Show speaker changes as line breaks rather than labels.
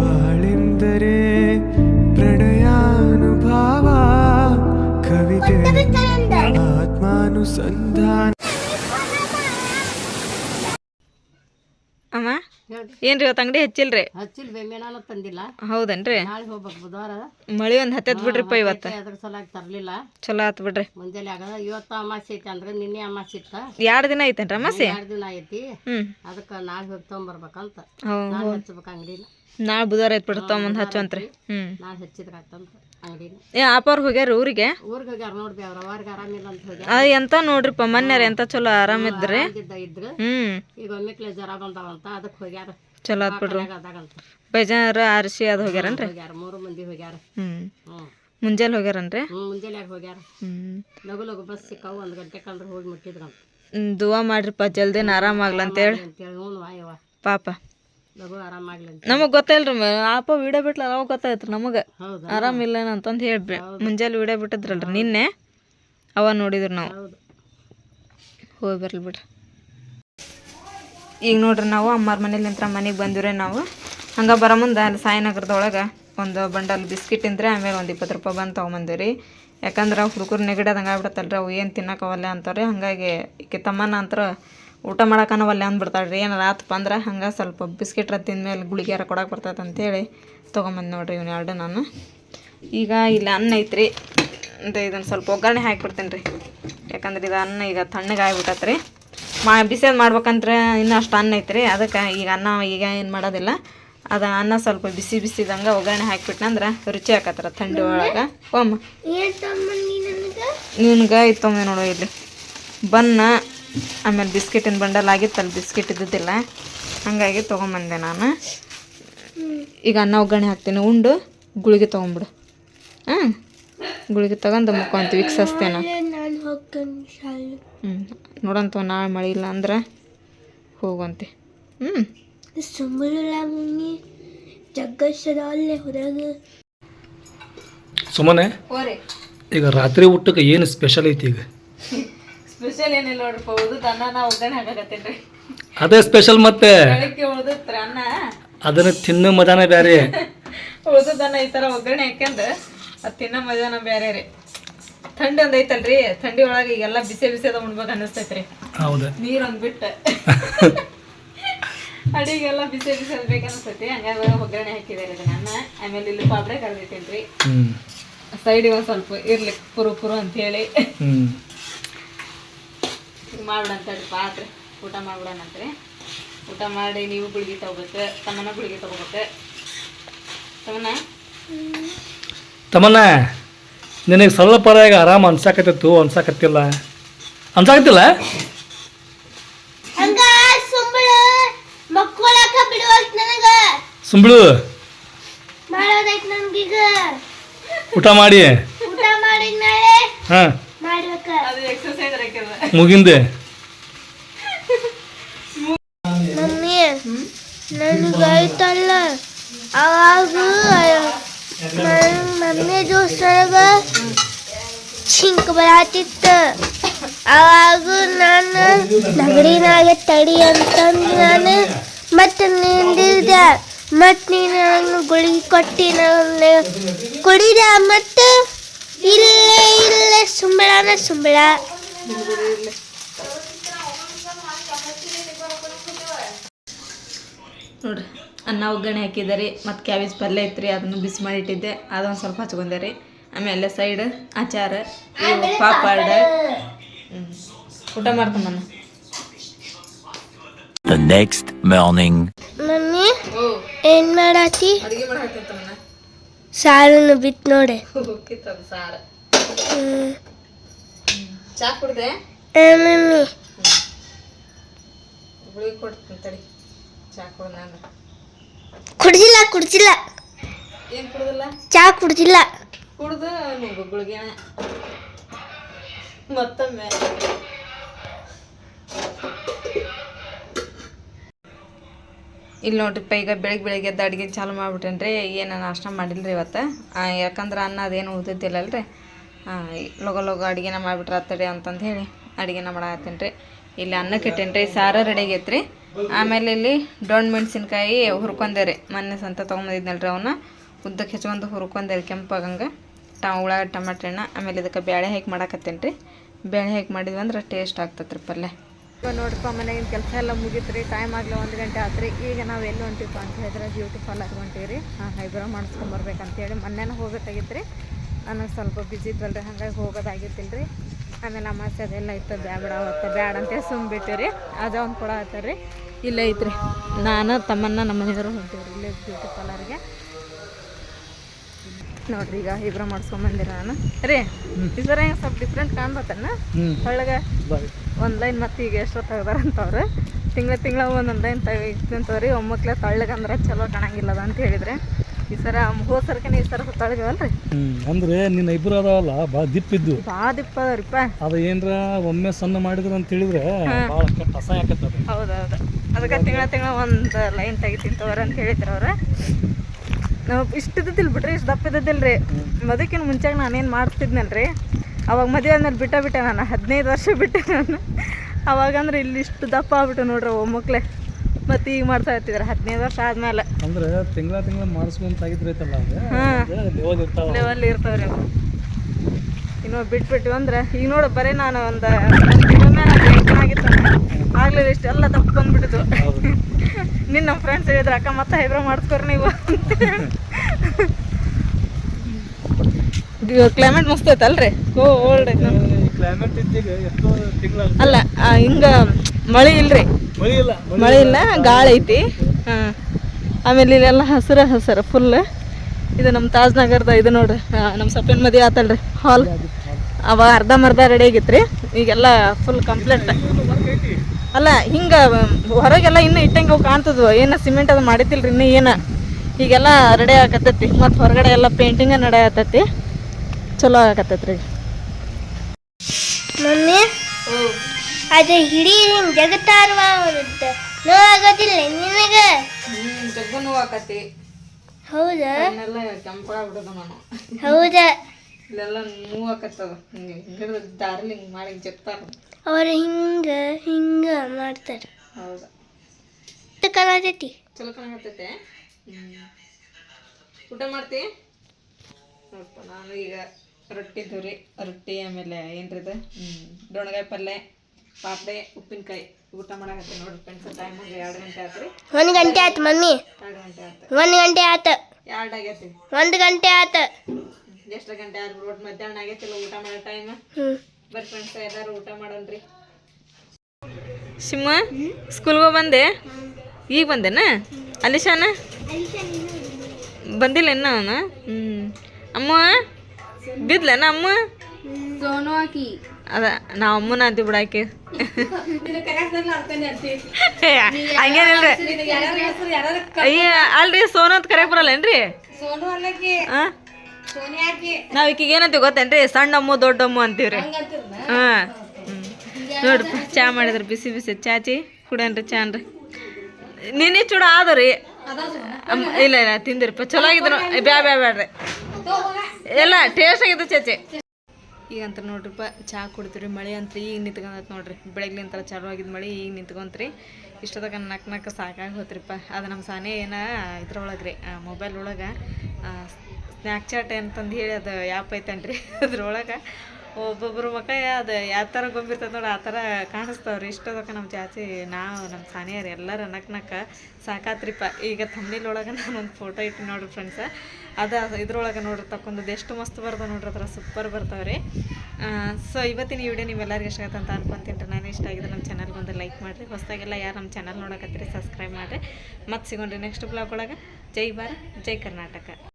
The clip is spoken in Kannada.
ಬಾಳೆಂದರೆ ಪ್ರಣಯಾನುಭಾವ ಕವಿತೆ ಆತ್ಮಾನುಸಂಧಾನ
ಅಮ್ಮ
ಹೇಳ್ರಿ
ಏನ್ರಿ ಇವತ್ತು ಅಂಗಡಿ ಹಚ್ಚಿಲ್ರಿ?
ಹಚ್ಚಿಲ್ ಬೆಮ್ಮೆನಾನು ತಂದಿಲ್ಲ.
ಹೌದನ್ರಿ?
ನಾಳೆ ಹೋಗ್ಬೇಕು ಬುಧವಾರ.
ಮಳಿ ಒಂದ್ ಹತ್ತತ್ ಬಿಡ್ರಿಪ್ಪ ಇವತ್ತು.
ಅದ್ರ ಸಲಕ್ಕೆ ತರ್ಲಿಲ್ಲ.
ಚಲೋ ಆತ್ ಬಿಡ್ರಿ.
ಮುಂಜಾನೆ ಆಗದ ಇವತ್ತು ಅಮಾಸೆ ಐತಿ ಅಂದ್ರೆ ನಿನ್ನೆ ಅಮಾಸೆ ಇತ್ತ.
ಎರಡ್ ದಿನ ಐತೇನ್ರಿ ಅಮಾಸೆ
ಎರಡು ದಿನ ಐತಿ.
ಹ್ಮ್.
ಅದಕ್ಕೆ ನಾಳೆ ಹೋಗಿ ತಗೊಂಬರ್ಬೇಕಂತ. ನಾಳೆ ಹಚ್ಬೇಕು ಅಂಗಡಿನ.
ನಾಳೆ ಬುಧವಾರ ಐತ್ ಬಿಡ್ತಾವ ತಗೊಂಬಂದ್ ಹಚ್ಚುವಂತ್ರಿ. ಹ್ಮ್.
ನಾಳೆ ಹಚ್ಚಿದ್ರ ಆಯ್ತಂತ ಅಂಗಡಿನ
ಏ ಆಪವ್ರ ಹೋಗ್ಯಾರ ಊರಿಗೆ?
ಊರಿಗೆ ಹೋಗ್ಯಾರ ನೋಡ್ಬಿ ಅವ್ರ ಅವ್ರಿಗೆ ಆರಾಮಿಲ್ಲ ಅಂತ ಹೋಗ್ಯಾರ.
ಅದ್ ಎಂತ ನೋಡ್ರಿಪ್ಪ ಮೊನ್ನೆರ ಎಂತ ಚಲೋ ಆರಾಮಿದ್ರಿ
ಇದ್ದ ಇದ್ರು?
ಹ್ಮ್.
ಈಗ ಒಮ್ಮೆಕ್ಲೆ ಜ್ವರ ಬಂದಾವಂತ ಅದಕ್ಕೆ ಹೋಗ್ಯಾರ.
ಚಲೋ ಆತ್ ಬಿಡ್ರಿ
ಅದಾಗಂತ
ಬೇಜಾರ ಆರಿಸಿ ಅದ್ ಹೋಗ್ಯಾರನ್ರಿ?
ಹೋಗ್ಯಾರ ಮೂರು ಮಂದಿ ಹೋಗ್ಯಾರ.
ಹ್ಮ್.
ಹ್ಞೂ
ಮುಂಜಾನೆ ಹೋಗ್ಯಾರನ್ರಿ?
ಹ್ಞೂ ಮುಂಜಾನೆ ಹೋಗ್ಯಾರ.
ಹ್ಮ್.
ಲಗು ಲಗು ಬಸ್ ಸಿಕ್ಕಾವು ಒಂದು ಗಂಟೆ ಕಂದ್ರೆ ಹೋಗಿ ಮುಟ್ಟಿದ್ರಂತ.
ಹ್ಮ್, ದುವಾ ಮಾಡ್ರಿಪ್ಪ ಜಲ್ದಿನ ಆರಾಮ ಆಗ್ಲಂತೇಳಿ
ಅಂತೇಳಿ ಹ್ಞೂ ವಾಯವ್ವ.
ಪಾಪ.
ಲಗು ಆರಾಮಾಗ್ಲಿ
ನಮಗ್ ಗೊತ್ತಿಲ್ರಿ ಮ- ಆಪ ವಿಡಿಯೋ ಬಿಟ್ಲ ಅವಾಗ ಗೊತ್ತಾಯ್ತು ನಮಗ.
ಹೌದಾ?
ಆರಾಮಿಲ್ಲ ಅಂತಂದು ಹೇಳ್ಬಿ ಮುಂಜಾನೆ ವಿಡಿಯೋ ಬಿಟ್ಟಿದ್ರಲ್ರಿ ನಿನ್ನೆ? ಅವ ನೋಡಿದ್ರು ನಾವು.
ಹೌದು.
ಹೋಗಿ ಬರ್ಲಿ ಬಿಡ್ರಿ. ಈಗ ನೋಡ್ರಿ ನಾವು ಅಮ್ಮಾರ ಮನೇಲಿಂತ್ರ ಮನೆಗೆ ಬಂದಿವ್ರಿ ನಾವು. ಹಂಗೆ ಬರೋ ಮುಂದೆ ಅಲ್ಲಿ ಸಾಯಿನಗರದೊಳಗೆ ಒಂದು ಬಂಡಲ್ ಬಿಸ್ಕಿಟ್ ಇಂದ್ರೆ ಆಮೇಲೆ ಒಂದು ಇಪ್ಪತ್ತು ರೂಪಾಯಿ ಬಂದು ತೊಗೊಂಬಂದಿವ್ರಿ. ಯಾಕಂದ್ರೆ ಹುಡುಗರು ನೆಗಡಿದಂಗೆ ಆಗ್ಬಿಡತ್ತಲ್ರಿ ಅವು ಏನು ತಿನ್ನಕವಲ್ಲ ಅಂತಾರೆ ಹಾಗಾಗಿ ಈಕೆ ತಮ್ಮನ ಅಂತರ ಊಟ ಮಾಡೋಕ್ಕನವಲ್ಲ ಅಂದ್ಬಿಡ್ತಾಳೆ ರೀ ಏನಾರ ಆತಪ್ಪ ಅಂದ್ರೆ ಹಂಗೆ ಸ್ವಲ್ಪ ಬಿಸ್ಕಿಟ್ರ ತಿಂದ್ಮೇಲೆ ಗುಳಿಗೆರ ಕೊಡಕ್ಕೆ ಬರ್ತೈತೆ ಅಂತೇಳಿ ತೊಗೊಂಬಂದು ನೋಡಿರಿ ಇವ್ನ ಎರಡು ನಾನು. ಈಗ ಇಲ್ಲಿ ಅನ್ನ ಐತ್ರಿ. ಅಂತ ಇದನ್ನು ಸ್ವಲ್ಪ ಒಗ್ಗರಣೆ ಹಾಕಿಬಿಡ್ತೀನಿ ರೀ ಯಾಕಂದ್ರೆ ಇದು ಅನ್ನ ಈಗ ತಣ್ಣಗೆ ಆಗ್ಬಿಟ್ಟತ್ರಿ. ಮಾ ಬಿಸಿದು ಮಾಡ್ಬೇಕಂದ್ರೆ ಇನ್ನೂ ಅಷ್ಟು ಅನ್ನ ಐತ್ರಿ. ಅದಕ್ಕೆ ಈಗ ಅನ್ನ ಈಗ ಏನು ಮಾಡೋದಿಲ್ಲ. ಅದು ಅನ್ನ ಸ್ವಲ್ಪ ಬಿಸಿ ಬಿಸಿದಂಗೆ ಒಗ್ಗರಣೆ ಹಾಕಿಬಿಟ್ನಂದ್ರೆ ರುಚಿ ಹಾಕತ್ತಾರ ಥಂಡಿ ಒಳಗೆ. ಓಮ್ಮ ನಿನ್ಗೆ? ಇತ್ತೊಮ್ಮೆ ನೋಡು ಇಲ್ಲಿ. ಬನ್ನ ಆಮೇಲೆ ಬಿಸ್ಕೆಟಿನ ಬಂಡಲ್ ಆಗಿತ್ತಲ್ಲ ಬಿಸ್ಕೆಟ್ ಇದ್ದಿದ್ದಿಲ್ಲ. ಹಾಗಾಗಿ ತೊಗೊಂಬಂದೆ ನಾನು. ಈಗ ಅನ್ನ ಒಗ್ಗರಣೆ ಹಾಕ್ತೀನಿ. ಉಂಡು ಗುಳಿಗೆ ತೊಗೊಂಬಿಡು. ಹಾಂ? ಗುಳಿಗೆ ತಗೊಂಡು ಮುಕ್ಕೊಂತೀವಿ ವಿಕ್ಸ್ ನಾನು ಹ್ಞೂ ನೋಡಂತ ನಾಳೆ ಮಳೆ ಇಲ್ಲ ಅಂದ್ರೆ ಹೋಗುವಂತೆ. ಹ್ಞೂ
ಸುಮ್ಮನೆ ಈಗ ರಾತ್ರಿ ಊಟಕ್ಕೆ ಏನು ಸ್ಪೆಷಲ್ ಐತಿ ಈಗ?
ಸ್ಪೆಷಲ್ ಏನಿಲ್ಲ ನೋಡ್ರಪ್ಪ ಉಳ್ದದ್ದು ಅನ್ನ ಒಗ್ಗರಣೆ ಹಾಕಕತ್ತೀನಿ ರೀ
ಅದೇ ಸ್ಪೆಷಲ್ ಮತ್ತೆ?
ಬೆಳಗ್ಗೆ ಉಳ್ದತ್ರ ಅನ್ನ.
ಅದನ್ನ ತಿನ್ನೋ ಮಜಾನೇ ಬೇರೆ
ಉಳ್ದದ್ದು ಅನ್ನ ಈ ಥರ ಒಗ್ಗರಣೆ ಹಾಕ್ಯಂದು ಅದು ತಿನ್ನೋ ಮಜಾನ ಬೇರೆ ರೀ. ಥಂಡಿ ಒಂದು ಐತಲ್ರಿ ಥಂಡಿ ಒಳಗೆ ಈಗೆಲ್ಲ ಬಿಸಿ ಬಿಸಿದ ಉಣ್ಬೇಕು ಅನ್ನಿಸ್ತೈತ್ರಿ.
ಹೌದು.
ನೀರೊಂದು ಬಿಟ್ಟು. ಅಡಿಗೆಲ್ಲ ಬಿಸಿ ಬಿಸಿ ಬೇಕು ಅನಿಸ್ತೈತಿ ಹಂಗಾದ್ರೆ ಒಗ್ಗರಣೆ ಹಾಕಿದ್ದಾರೆ ರೀ ಅನ್ನ. ಆಮೇಲೆ ಇಲ್ಲಿ ಪಾತ್ರೆ ಕರೆದಿಟ್ಟೇನಿ ರೀ
ಹ್ಞೂ
ಸೈಡಿಗೆ ಒಂದು ಸ್ವಲ್ಪ ಇರ್ಲಿ ಪುರು ಪುರು ಅಂತ ಹೇಳಿ ಮಾಡ್ಬಿಡಂತೇಳಿ ಪಾತ್ರೆ. ಊಟ ಮಾಡ್ಬಿಡೋಣಂತ್ರಿ ಊಟ ಮಾಡಿ ನೀವು ಗುಳಿಗೆ ತಗೋಬೇಕು ತಮ್ಮನ ಗುಳಿಗೆ ತಗೋಬೇಕು. ತಮ್ಮನ
ತಮ್ಮನ ನಿನಗೆ ಸ್ವಲ್ಪ ಈಗ ಆರಾಮ ಅನ್ಸಾಕತ್ತಿತ್ತು ಅನ್ಸಾಕತ್ತಿಲ್ಲ? ಅನ್ಸಾಕತ್ತಿಲ್ಲ?
ಹಂಗ ಸುಂಬಳ
ಊಟ ಮಾಡಿ.
ಊಟ ಮೇಲೆ
ಹಾಂ. ಮುಗಿಂದೆ.
ಮಮ್ಮಿ ನನಗಾಯ್ತಲ್ಲ ಅವಾಗ ನನ್ನ ಮಮ್ಮಿ ದೋಸ್ತರಾಗ ಚಿಂಕ್ ಬರಾತಿತ್ತು. ಅವಾಗ ನಾನು ನಗಡಿನಾಗ ತಡಿ ಅಂತಂದು ನಾನು ಮತ್ತೆ ನಿಂದಿದ್ದೆ. ಮತ್ತು ನೀನು ನಾನು ಗುಳಿಗೆ ಕೊಟ್ಟಿ ನಾನು ಕುಡಿದ. ಮತ್ತು ಇಲ್ಲೇ ಇಲ್ಲೇ ಸುಂಬಳನ ಸುಂಬಳ.
ನೋಡ್ರಿ ಅನ್ನ ಒಗ್ಗರಣೆ ಹಾಕಿದ್ದಾರೆ ಮತ್ತು ಕ್ಯಾಬೇಜ್ ಪಲ್ಯ ಐತ್ರಿ ಅದನ್ನು ಬಿಸಿ ಮಾಡಿ ಇಟ್ಟಿದ್ದೆ ಅದೊಂದು ಸ್ವಲ್ಪ ಹಚ್ಕೊಂಡೆ ರೀ. ಆಮೇಲೆ ಸೈಡ್ ಅಚಾರ ಇವು ಪಾಪಡ್. ಹ್ಮ್. ಊಟ ಮಾಡ್ತಾನ ನಾನು.
The next morning.
ಮಮ್ಮಿ ಏನ್ ಮಾಡಾತಿ?
ಅಡುಗೆ ಮಾಡಿ ಹಾಕ್ತಿರ್ತಾನ ನಾನು
ಸಾಲನ್ನು ಬಿತ್ ನೋಡೆ.
ಸಾರು. ಚಾ ಕುಡ್ದೆ? ಗುಳಿಗೆ ಕೊಡ್ತೀನಿ ತಡಿ ಚಾ ಕುಡ್ದ ಅಂದ್ರೆ
ಕುಡ್ದಿಲ್ಲ ಕುಡ್ದಿಲ್ಲ.
ಏನು ಕುಡ್ದಿಲ್ಲ?
ಚಾ ಕುಡ್ದಿಲ್ಲ.
ಕುಡ್ದು ನೀವು ಗುಳಿಗೆನ ಮತ್ತೊಮ್ಮೆ. ಇಲ್ಲಿ ನೋಡ್ರಿಪ್ಪ ಈಗ ಬೆಳಿಗ್ಗೆ ಬೆಳಿಗ್ಗೆ ಎದ್ದು ಅಡುಗೆ ಚಾಲು ಮಾಡಿಬಿಟ್ಟೇನ್ರಿ ಏನು ನಾಷ್ಟ ಮಾಡಿಲ್ಲ ರೀ ಇವತ್ತು ಯಾಕಂದ್ರೆ ಅನ್ನ ಅದೇನು ಉಳ್ದಿದ್ದಿಲ್ಲಲ್ರಿ? ಲಗೋ ಲಗೋ ಅಡುಗೆನ ಮಾಡಿಬಿಟ್ರೆ ಆತಡಿ ಅಂತಂದು ಹೇಳಿ ಅಡುಗೆನ ಮಾಡಾಕತ್ತೀನಿ ರೀ ಇಲ್ಲಿ ಅನ್ನಕ್ಕೆ ಇಟ್ಟೇನಿ ರೀ ಸಾರು ಆಗೈತೆ ರೀ ಆಮೇಲೆ ಇಲ್ಲಿ ಡೊಣ್ ಮೆಣಸಿನ್ಕಾಯಿ ಹುರ್ಕೊಂಡೆ ರೀ ಮೊನ್ನೆ ಸಂತ ರೀ ಅವನ್ನ ಉದ್ದಕ್ಕೆ ಹೆಚ್ಕೊಂಡು ಹುರ್ಕೊಂಡೆ ರೀ ಕೆಂಪಾಗಂಗೆ. ಟ ಉಳ್ಳಾಗಡ್ಡಿ ಟಮಾಟೆ ಹಣ್ಣು ಆಮೇಲೆ ಇದಕ್ಕೆ ಬೇಳೆ ಹೇಗೆ ಮಾಡಾಕತ್ತೇನೆ ರೀ ಬೇಳೆ ಹೇಗೆ ಮಾಡಿದ್ವಿ ಅಂದ್ರೆ ಟೇಸ್ಟ್ ಆಗ್ತೈತೆ ರೀ ಪಲ್ಯ ನೋಡ್ರಪ್ಪ, ಮನೆಗಿನ ಕೆಲಸ ಎಲ್ಲ ಮುಗೀತು ರೀ ಟೈಮ್ ಆಗಲಿ ಒಂದು ಗಂಟೆ ಆತ್ರಿ. ಈಗ ನಾವು ಎಲ್ಲಿ ಹೊಂಟಿಪ್ಪ ಅಂತ ಹೇಳಿದ್ರೆ ಬ್ಯೂಟಿ ಪಾರ್ಲರ್ ಹೊಂಟೀವಿ ರೀ ಹಾಂ, ಐಬ್ರೋ ಮಾಡಿಸ್ಕೊಂಬರ್ಬೇಕಂತೇಳಿ ಮೊನ್ನೆನೂ ಹೋಗ್ಬೇಕಾಗಿತ್ತು ರೀ ನನಗೆ ಸ್ವಲ್ಪ ಬಿಜಿ ಇದ್ವಲ್ಲ ರೀ ಹಂಗಾಗಿ ಹೋಗೋದಾಗಿತ್ತಿಲ್ಲ ರೀ ಆಮೇಲೆ ಅಮಾಸೆ ಅದೆಲ್ಲ ಇತ್ತು ಬ್ಯಾಡ ಅವತ್ತು ಬ್ಯಾಡ ಅಂತೇಳಿ ಸುಮ್ಮ ಬಿಟ್ಟಿವಿ ರೀ ಅದ ಒಂದು ಕೂಡ ಆಯ್ತಾರೆ ರೀ ಇಲ್ಲೇ ಐತ್ರಿ. ನಾನು ತಮ್ಮನ್ನ ನಮ್ಮ ಮನೆಯವರು ಹೊಂಟೀವಿ ರೀ ಇಲ್ಲೇ ಬ್ಯೂಟಿ ಪಾರ್ಲರ್ಗೆ ನೋಡ್ರಿ ಈಗ ಇಬ್ರ ಮಾಡಿಸ್ಕೊಂಬಂದಿರ ನಾನು. ರೀ ಸರ ಹೆಂಗೆ ಸ್ವಲ್ಪ ಡಿಫ್ರೆಂಟ್ ಕಾಣ್ಬತ್ತನ್ನ ಒಳಗ ಒಂದು ಲೈನ್ ಮತ್ತೆ ಈಗ ಎಷ್ಟು ತೆಗ್ದಾರ ಅಂತವ್ರು. ತಿಂಗಳ ತಿಂಗಳ ಒಂದೊಂದು ಲೈನ್ ತೆಗಿತಂತವ್ರಿ ಒಮ್ಮಕ್ಲೆ ತಳ್ಳಗಂದ್ರೆ ಚಲೋ ಕಾಣಂಗಿಲ್ಲದ ಅಂತ ಹೇಳಿದ್ರೆ. ಈ ಸರ ಹೋದ ಸರ್ಕಿನ ಈ ಸರ
ಹ್ಞೂ ಅಂದ್ರೆ ನಿನ್ನ ಇಬ್ಬರು ಅದಾವಲ್ಲ ಭಾಳ ದಿಪ್ಪಿದ್ದು
ಬಾ ದಿಪ್ಪ ಅದಾವ್ರಿಪ್ಪ.
ಅದು ಏನ್ರ ಒಮ್ಮೆ ಸಣ್ಣ ಮಾಡಿದ್ರು ಅಂತ ಹೇಳಿದ್ರೆ ಭಾಳ ಕೆಟ್ಟ ಅಸಹ್ಯ ಆಕತ್ತೆ
ಹೌದೌದು. ಅದಕ್ಕೆ ತಿಂಗಳ ತಿಂಗಳ ಒಂದು ಲೈನ್ ತೆಗಿ ತಗೋರಿ ಅಂತ ಹೇಳಿದ್ರ ಅವ್ರು. ನಾವು ಇಷ್ಟು ಇದ್ದಿದ್ದಿಲ್ಲ ಬಿಡ್ರಿ ಇಷ್ಟು ದಪ್ಪ ಇದ್ದಿಲ್ಲ ರೀ ಮದುವೆಕಿನ ಮುಂಚೆಗೆ ನಾನೇನು ಮಾಡ್ತಿದ್ನಲ್ರಿ ಅವಾಗ ಮದುವೆ ಆದ್ಮೇಲೆ ಬಿಟ್ಟ ಬಿಟ್ಟೆ ನಾನು ಹದಿನೈದು ವರ್ಷ ಬಿಟ್ಟೆ ನಾನು. ಅವಾಗಂದ್ರೆ ಇಲ್ಲಿ ಇಷ್ಟು ದಪ್ಪ ಆಗ್ಬಿಟ್ಟು ನೋಡ್ರಿ ಒಮ್ಮಕ್ಳೆ ಮತ್ತು ಈಗ ಮಾಡ್ತಾ ಇರ್ತಿದ್ರ ಹದಿನೈದು ವರ್ಷ ಆದ್ಮೇಲೆ.
ಅಂದ್ರೆ ತಿಂಗಳ ತಿಂಗಳ ಮಾಡಿಸ್ಕೊಂತ ಆಗಿದ್ರೈತಲ್ಲ ಲೆವೆಲ್ ಇರ್ತಾವ.
ಲೆವೆಲ್ ಇರ್ತಾವ್ರಿ ಅವು ಇನ್ನು ಬಿಟ್ಬಿಟ್ಟು ಅಂದ್ರೆ ಈಗ ನೋಡು ಬರೀ ನಾನು ಒಂದು ಆಗಿತ್ತು ಆಗ್ಲಿಲ್ಲ ಇಷ್ಟೆಲ್ಲ ದಪ್ಪ ಬಂದ್ಬಿಟ್ಟಿತು ನಿನ್ನ ನಮ್ಮ ಫ್ರೆಂಡ್ಸ್ ಹೇಳಿದ್ರು ಅಕ್ಕ ಮತ್ತೆ ಹೈಬ್ರೋ ಮಾಡಿಸ್ಕೊರಿ ನೀವು. ಕ್ಲೈಮೇಟ್ ಮುಗಿಸ್ತೈತಲ್ರಿ ಓ ಓಲ್ಡ್ ಐತೆ. ಅಲ್ಲ ಹಿಂಗ ಮಳೆ ಇಲ್ರಿ.
ಮಳಿ ಇಲ್ಲ
ಮಳೆ ಇಲ್ಲ ಗಾಳಿ ಐತಿ. ಹಾಂ. ಆಮೇಲೆ ಇಲ್ಲೆಲ್ಲ ಹಸಿರ ಹಸಿರ ಫುಲ್ ಇದು ನಮ್ಮ ತಾಜ್ ನಗರದ ಇದು ನೋಡ್ರಿ. ನಮ್ಮ ಸಪ್ಪಿನ ಮದುವೆ ಆತಲ್ರಿ ಹಾಲ್ ಅವ ಅರ್ಧ ಮರ್ಧ ರೆಡಿ ರೀ ಈಗೆಲ್ಲ ಫುಲ್ ಕಂಪ್ಲೀಟ್ ಅಲ್ಲ ಹಿಂಗೆ ಹೊರಗೆಲ್ಲ ಇನ್ನೂ ಇಟ್ಟಂಗೆ ಅವು ಕಾಣ್ತದ್ವು. ಏನು ಸಿಮೆಂಟ್ ಅದು ಮಾಡಿತಿಲ್ರಿ ಇನ್ನು ಏನು. ಈಗೆಲ್ಲ ರೆಡಿ ಆಗತ್ತೈತಿ. ಮತ್ತು ಹೊರಗಡೆ ಎಲ್ಲ ಪೇಂಟಿಂಗ ನಡೆಯತ್ತೈತಿ ಚಲೋ ಆಗತ್ತೈತಿ ರೀ
ಮಮ್ಮಿ? ಅದು ಹಿಡೀ ಹಿಂಗ್ ಜಗತ್ತಾರ್ವ ಅವರದ್ದು ನೋವಾಗೋದಿಲ್ಲ ನಿನಗೆ?
ಜಗ್ಗು ನೋವಾಕತಿ
ಹೌದಾ?
ಎಲ್ಲ ಕೆಂಪಾಗ್ಬಿಡೋದು ನಾನು
ಹೌದಾ?
ಇಲ್ಲೆಲ್ಲ ನೋವಾಕತ್ತದ. ಹಿಂಗೆ ಹಿಂಗೆ ದಾರಿಲಿ ಹಿಂಗೆ ಮಾಡಿ ಜಗ್ತಾರ.
ಅವ್ರು ಹಿಂಗ ಹಿಂಗ ಮಾಡ್ತಾರೆ.
ಹೌದಾ?
ಕಲಾತೈತಿ
ಚಲೋ ಕಾಣಕತ್ತೈತೆ. ಊಟ ಮಾಡ್ತಿ? ನೋಡ್ಪ ನಾನು ಈಗ ರೊಟ್ಟಿ ದುರಿ ರೊಟ್ಟಿ ಆಮೇಲೆ ಏನ್ರಿ ಇದು ದೊಣಗಾಯಿ ಪಲ್ಯ ಪಾಪಡೆ ಉಪ್ಪಿನಕಾಯಿ. ಊಟ ಮಾಡಕತ್ತೀನಿ ನೋಡ್ರಿ ಫ್ರೆಂಡ್ಸ್ ಟೈಮ್ ಎರಡು ಗಂಟೆ ಆತ್ರಿ.
ಒಂದು ಗಂಟೆ ಆತು ಮಮ್ಮಿ.
ಎರಡು ಗಂಟೆ ಆಯ್ತು
ಒಂದು ಗಂಟೆ ಆಯ್ತು
ಎರಡು ಆಗೈತಿ
ಒಂದು ಗಂಟೆ ಆಯ್ತು
ಎಷ್ಟು ಗಂಟೆ ಆದ್ರೂ ರೋಡ್ ಮಧ್ಯಾಹ್ನ ಆಗೈತಿಲ್ಲ ಊಟ ಮಾಡೋ ಟೈಮ್ ಬರ್ರಿ ಫ್ರೆಂಡ್ಸ್ ಎಲ್ಲರೂ ಊಟ ಮಾಡೋಣ್ರಿ. ಸಿಮ್ಮ ಸ್ಕೂಲ್ಗೆ ಬಂದೆ? ಈಗ ಬಂದೇನ? ಅಲಿಶಾನ? ಬಂದಿಲ್ಲ ಇನ್ನ ಅವನು? ಹ್ಞೂ ಅಮ್ಮ? ಬಿದ್ಲೇನ ನಮ್ಮ? ಅದ ನಾವು ಅಮ್ಮನ ಅಂತೀವಿ ಬಿಡಾಕಿ ಹಂಗೇನಿಲ್ರಿ ಅಯ್ಯ ಅಲ್ರಿ ಸೋನು ಅಂತ ಕರೆಯಕ್ ಬರಲ್ಲೇನ್ರಿ? ನಾವ್ ಈಕಿಗೆ ಏನಂತೀವಿ ಗೊತ್ತೇನ್ರಿ? ಸಣ್ಣ ಸಣ್ಣಮ್ಮ ದೊಡ್ಡ ಅಮ್ಮ ಅಂತೀವ್ರಿ ಹಾ. ನೋಡ್ರಿ ಚಾ ಮಾಡಿದ್ರಿ ಬಿಸಿ ಬಿಸಿ. ಚಾಚಿ ಕುಡೇನ್ರಿ ಚಾನ್ರಿ ನಿನ್ನೆ ಚೂಡ ಆದ್ರಿ. ಇಲ್ಲ ಇಲ್ಲ ತಿಂದಿರಪ್ಪ. ಚಲೋ ಆಗಿದ್ರು. ಬ್ಯಾ ಬ್ಯಾ ಬ್ಯಾಡ್ರಿ. ಎಲ್ಲ ಟೇಸ್ಟ್ ಆಗಿದೆ ಚಾಚೆ. ಈಗಂತ ನೋಡ್ರಿಪ್ಪ, ಚಾ ಕುಡ್ತೀವಿ ಮಳೆ ಅಂತ ಈಗ ನಿಂತ್ಕೊಂಡೈತೆ ನೋಡ್ರಿ. ಬೆಳಗ್ಲಿಂತ ಚಾಲು ಆಗಿದ್ದು ಮಳೆ, ಈಗ ನಿಂತ್ಕೊಂತ್ರಿ. ಇಷ್ಟೊತ್ತಕ ನಕ್ ನಕ್ಕ ಸಾಕಾಗಿ ಹೋತ್ರಿಪ್ಪ. ಅದು ನಮ್ಮ ಸಾನೆ ಏನ ಇದ್ರೊಳಗೆ ರೀ ಮೊಬೈಲ್ ಒಳಗೆ ಸ್ನ್ಯಾಕ್ ಚಾಟ್ ಅಂತಂದು ಹೇಳಿ ಅದು ಆ್ಯಪ್ ಐತನ್ರಿ. ಅದ್ರೊಳಗೆ ಒಬ್ಬೊಬ್ರು ಮಕ್ಕ, ಅದು ಯಾವ ಥರ ಗೊಂಬಿರ್ತದೆ ನೋಡಿ, ಆ ಥರ ಕಾಣಿಸ್ತಾವ್ರಿ. ಇಷ್ಟದಕ್ಕೆ ನಮ್ಮ ಜಾತಿ, ನಾವು ನಮ್ಮ ಸಾನಿಯರು ಎಲ್ಲರೂ ನಕ್ ನಕ್ಕ ಸಾಕಾತ್ರಿಪ್ಪ. ಈಗ ಥಮ್ನಿಲ್ ಒಳಗೆ ನಾನು ಒಂದು ಫೋಟೋ ಇಟ್ಟು ನೋಡ್ರಿ ಫ್ರೆಂಡ್ಸ ಅದು ಇದ್ರೊಳಗೆ ನೋಡ್ರಿ ತಕ್ಕೊಂಡದ್ದು ಎಷ್ಟು ಮಸ್ತ್ ಬರ್ತದೆ ನೋಡ್ರಿ ಅದ್ರ ಸೂಪರ್ ಬರ್ತಾವ್ರಿ. ಸೊ ಇವತ್ತಿನ ಈ ವಿಡಿಯೋ ನಿಮ್ಮೆಲ್ಲರಿಗೂ ಇಷ್ಟ ಆಗತ್ತಂತ ಅಂತ ಅನ್ಕೊಂತೀನಿ ನಾನು ಇಷ್ಟ ಆಗಿದೆ ನಮ್ಮ ಚಾನಲ್ಗೆ ಒಂದು ಲೈಕ್ ಮಾಡಿರಿ. ಹೊಸದಾಗೆಲ್ಲ ಯಾರು ನಮ್ಮ ಚಾನಲ್ ನೋಡಕತ್ತೀರಿ ಸಬ್ಸ್ಕ್ರೈಬ್ ಮಾಡಿರಿ. ಮತ್ತೆ ಸಿಗೋಣ್ರಿ ನೆಕ್ಸ್ಟ್ ಬ್ಲಾಗ್ ಒಳಗೆ. ಜೈ ಭಾರತ್, ಜೈ ಕರ್ನಾಟಕ.